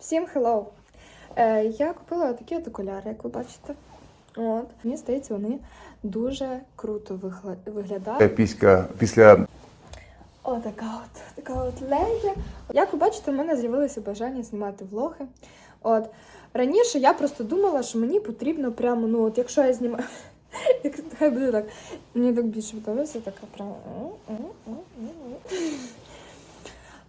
всім hello. Е, я купила такі от окуляри, як ви бачите. От. Мені здається, вони дуже круто виглядають. Після, після О, така от, така от лея. Як ви бачите, в мене з'явилося бажання знімати влоги. От. Раніше я просто думала, що мені потрібно прямо, ну от якщо я знімаю. Хай буде так. Мені так більше подобається, така прямо.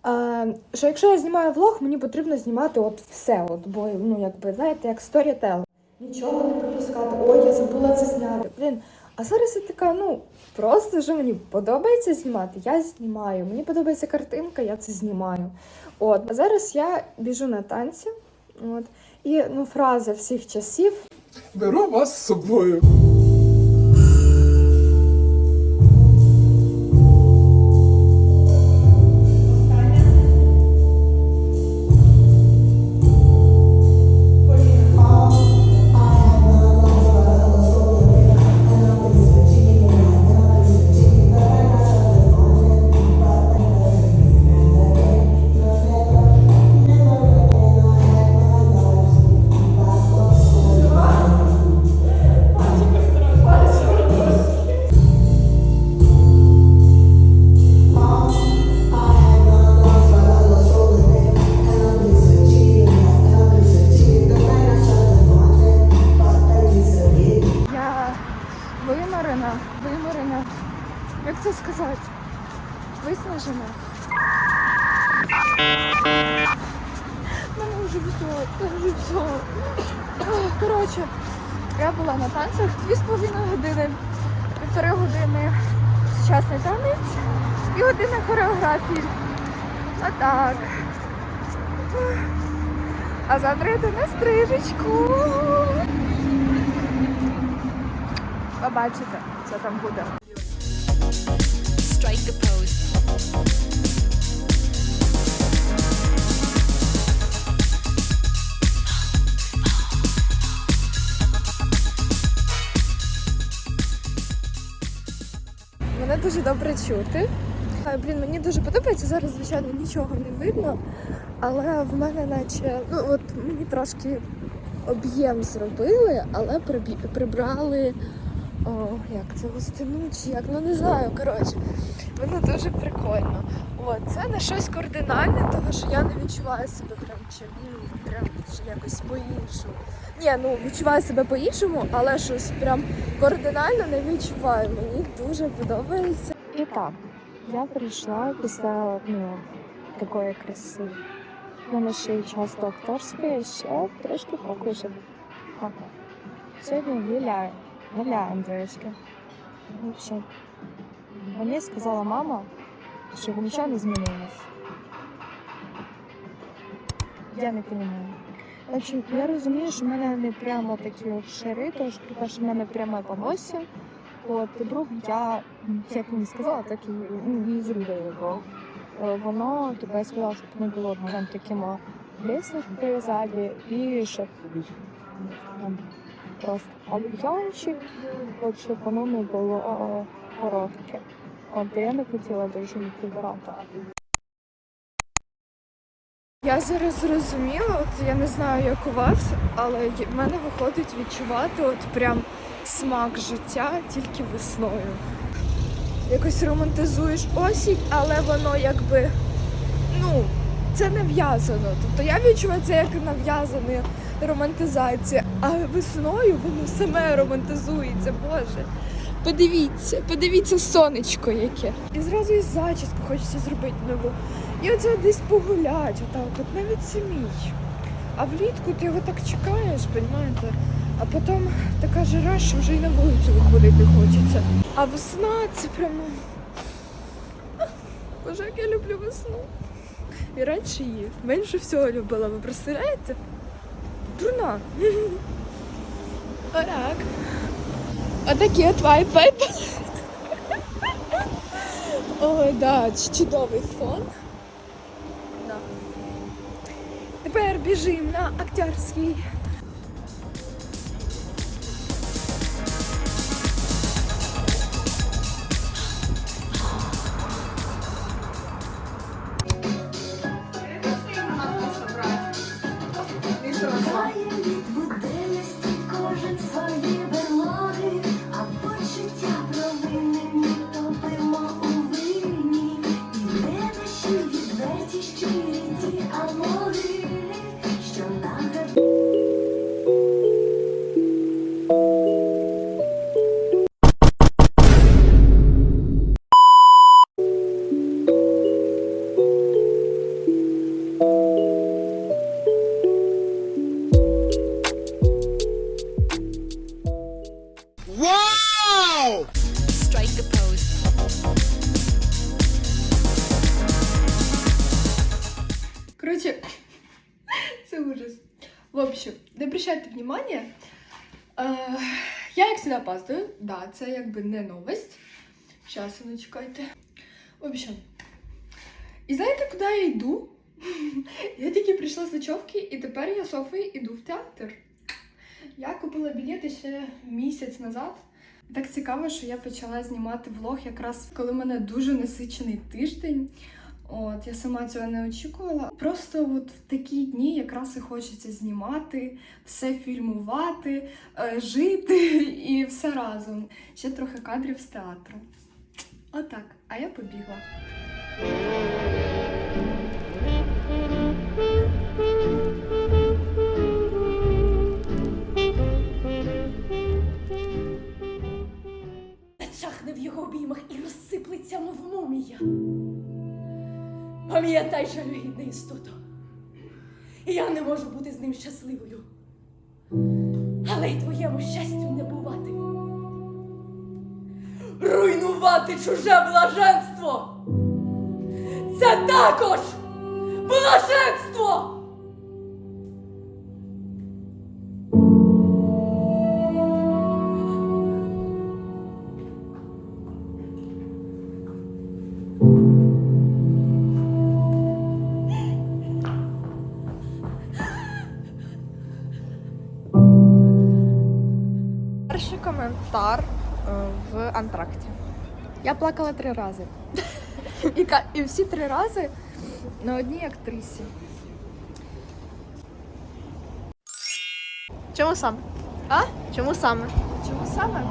А, що якщо я знімаю влог, мені потрібно знімати от все, от, бо ну якби знаєте, як сторітел. Нічого не пропускати. Ой, я забула це зняти. Блін, а зараз я така, ну просто що мені подобається знімати, я знімаю. Мені подобається картинка, я це знімаю. От а зараз я біжу на танці. От і ну фраза всіх часів. Беру вас з собою. Я була на танцях дві з половиною години, півтори години сучасний танець і година хореографії. А так. А завтра йду на стрижечку. Побачите, що там буде. Strike a pose. Добре чути. А, Блін, мені дуже подобається. Зараз, звичайно, нічого не видно, але в мене наче, ну от мені трошки об'єм зробили, але прибрали. О, як це густину чи як, ну не знаю, коротше. Воно дуже прикольно. От, це не щось кардинальне, тому що я не відчуваю себе прям чи прям чи якось по-іншому. Ні, ну відчуваю себе по-іншому, але щось прям кардинально не відчуваю. Мені дуже подобається. І так, я прийшла після ну, такої краси. У мене ще й час до акторської, ще трошки покушати. Сьогодні гуляю, гуляємо, дівчатки. Взагалі. Мені сказала мама, що нічого не змінилось. Я не розумію. Общем, я розумію, що в мене не прямо такі от шари, тому що в мене пряме волосся. От, по-друге, я, як мені сказала, так і не і зробила. Бо е, воно тебе сказало, щоб не було там такими лісничкою ззаді і щоб там, просто об'ємчик, от щоб воно не було е, коротке. От я не хотіла дуже підбирати. Я зараз зрозуміла, от я не знаю, як у вас, але в мене виходить відчувати от прям смак життя тільки весною. Якось романтизуєш осінь, але воно якби, ну, це нав'язано. Тобто я відчуваю це як нав'язана романтизація, а весною воно саме романтизується, Боже. Подивіться, подивіться сонечко яке. І зразу і зачіску хочеться зробити нову. І оце десь погулять, отак, от навіть самій. А влітку ти його так чекаєш, розумієте? А потім така жара, що вже й на вулицю виходити хочеться. А весна це прямо. Боже, як я люблю весну. І раніше її менше всього любила, ви представляєте? Дурна. Отак. Отакі от вайп. Ой, да, чудовий фон. Да. Тепер біжимо на акторський. Обращайте внимания. Е, я як всегда опаздую. Да, це якби не новость. Сейчас, ну чекайте. В общем. І знаєте, куди я йду? Я тільки прийшла з ночовки, і тепер я Софою йду в театр. Я купила білети ще місяць назад. Так цікаво, що я почала знімати влог якраз коли в мене дуже насичений тиждень. От, я сама цього не очікувала. Просто от в такі дні якраз і хочеться знімати, все фільмувати, е, жити і все разом. Ще трохи кадрів з театру. Отак. А я побігла. Пам'ятай, жалюгідна істото. Я не можу бути з ним щасливою. Але й твоєму щастю не бувати. Руйнувати чуже блаженство. Це також блаженство! Коментар е, в антракті. Я плакала три рази. І, і всі три рази на одній актрисі. Чому саме? А? Чому саме? Чому саме?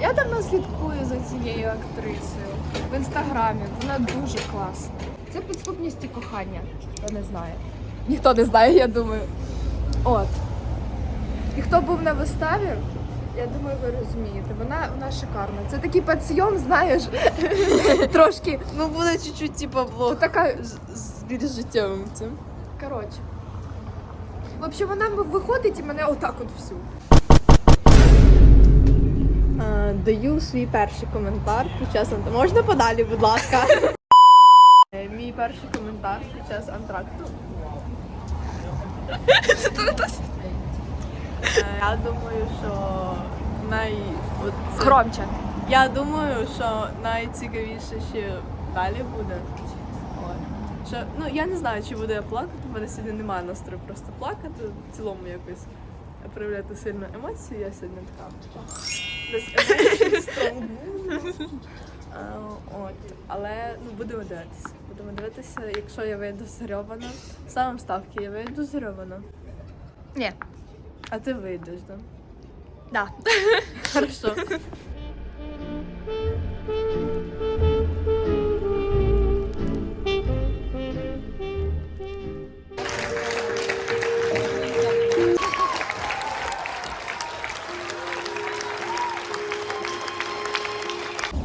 Я давно слідкую за цією актрисою в інстаграмі. Вона дуже класна. Це підступність і кохання. Хто не знає. Ніхто не знає, я думаю. От. І хто був на виставі, я думаю, ви розумієте. Вона, вона шикарна. Це такий підсйом, знаєш, трошки. Ну буде чуть-чуть типа влог Тут така з, з більш життєвим цим. Коротше. В общем, вона виходить і мене отак от всю. Даю свій перший коментар під час антракту. Можна подалі, будь ласка. Е, Мій перший коментар під час антракту. Е, Я думаю, що це- Громче. Я думаю, що найцікавіше ще далі буде. От. Що, ну, я не знаю, чи буду я плакати, у мене сьогодні немає настрою просто плакати, в цілому якось проявляти сильно емоції, я сьогодні така. Десь. А, От, але ну, будемо дивитися. Будемо дивитися, якщо я вийду згрьована. Ставимо ставки, я вийду згрьована. Ні. А ти вийдеш, так? Да. Хорошо.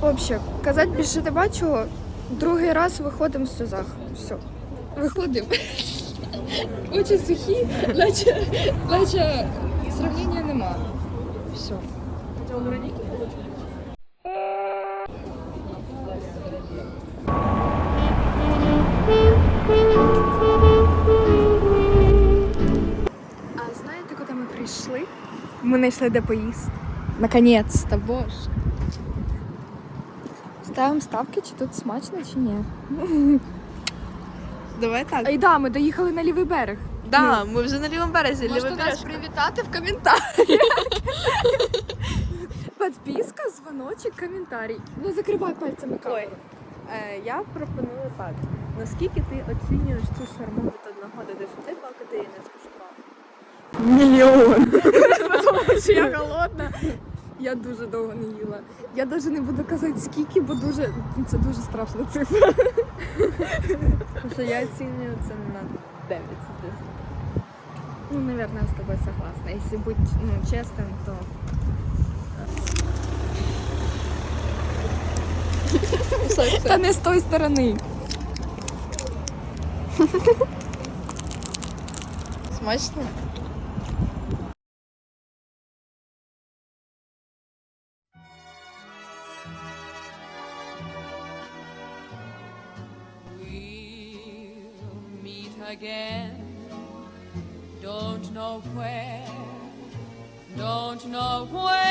В общем, казати більше не бачу. Другий раз виходимо в сльозах. Все. Виходимо. Очі сухі, наче, наче сравнення нема. Все. А знаєте, куди ми прийшли? Ми знайшли де поїсти. Наконець-то, боже. Ставимо ставки, чи тут смачно, чи ні. Давай так. Ай да, ми доїхали на лівий берег. Да, ми вже на лівому березі. Можете лівий нас привітати в коментарях. Підписка, дзвоночок, коментарій. Не закривай пальцями камеру. Е, я пропоную так. Наскільки ти оцінюєш цю шарму від одного до десяти, поки ти її не скуштував? Мільйон. Тому що я голодна. Я дуже довго не їла. Я навіть не буду казати скільки, бо дуже це дуже страшна цифра. Тому що я оцінюю це на 9 з 10. Ну, наверное, с тобой согласна. Если быть ну, честным, то... Та не з тої сторони. Смачно? Again. Don't know where, don't know where.